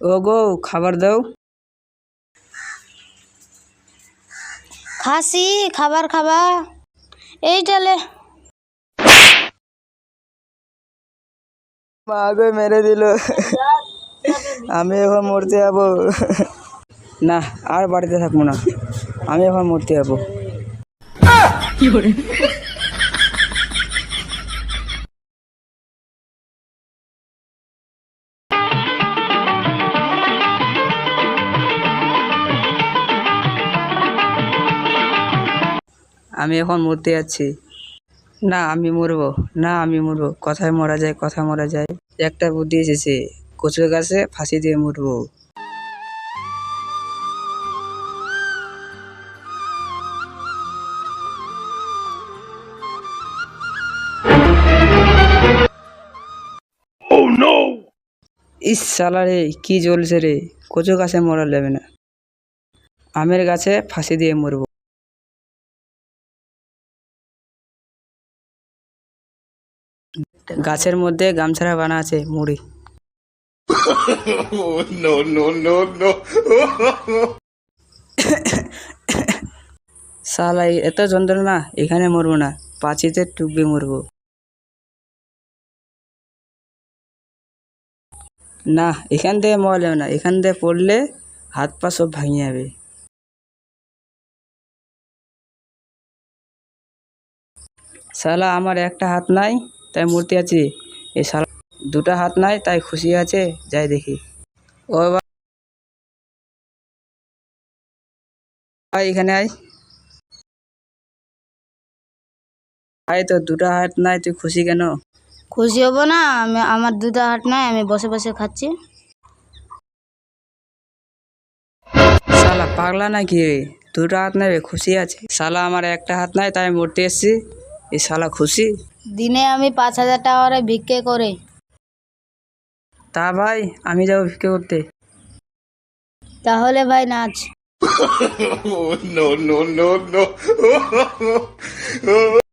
ও গো খাবার দাও। খাসি খাবার খাবা। এইটালে মা গো মেরে দিল। আমি এখন মরতে যাব। না আর বাড়িতে থাকব না। আমি এখন মরতে যাব। আমি এখন মরতে যাচ্ছি। না আমি মরবো। না আমি মরবো। কথায় মরা যায় কথা মরা যায়। একটা বুদ্ধি এসেছে কচুর গাছে ফাঁসি দিয়ে মরবো। ইস শালা রে কি জ্বলছে রে। কচু গাছে মরা যাবে না। আমের গাছে ফাঁসি দিয়ে মরবো। গাছের মধ্যে গামছাড়া বানা আছে মুড়ি। শালা এই এত যন্ত্রণা এখানে মরবো না। পাঁচিতে টুকবে মরবো। না এখান থেকে মরা যাবে না এখান থেকে পড়লে হাত পা সব ভাঙে যাবে। শালা আমার একটা হাত নাই। তাই মূর্তি আছে। এই শালা দুটা হাত নাই তাই খুশি আছে। যাই দেখি। ও ভাই এখানে আয়। ভাই তো দুটা হাত নাই তুই খুশি কেন? খুশি হব না আমি আমার দুটা হাট নাই আমি বসে বসে খাচ্ছি। শালা পাগলা নাকি দুটা দুটো হাত নেবে খুশি আছে। শালা আমার একটা হাত নাই তাই মরতে এসছি। এই শালা খুশি? দিনে আমি পাঁচ হাজার টাকা করে ভিক্ষে করে। তা ভাই আমি যাব ভিক্ষে করতে। তাহলে ভাই নাচ। No, no, no, no.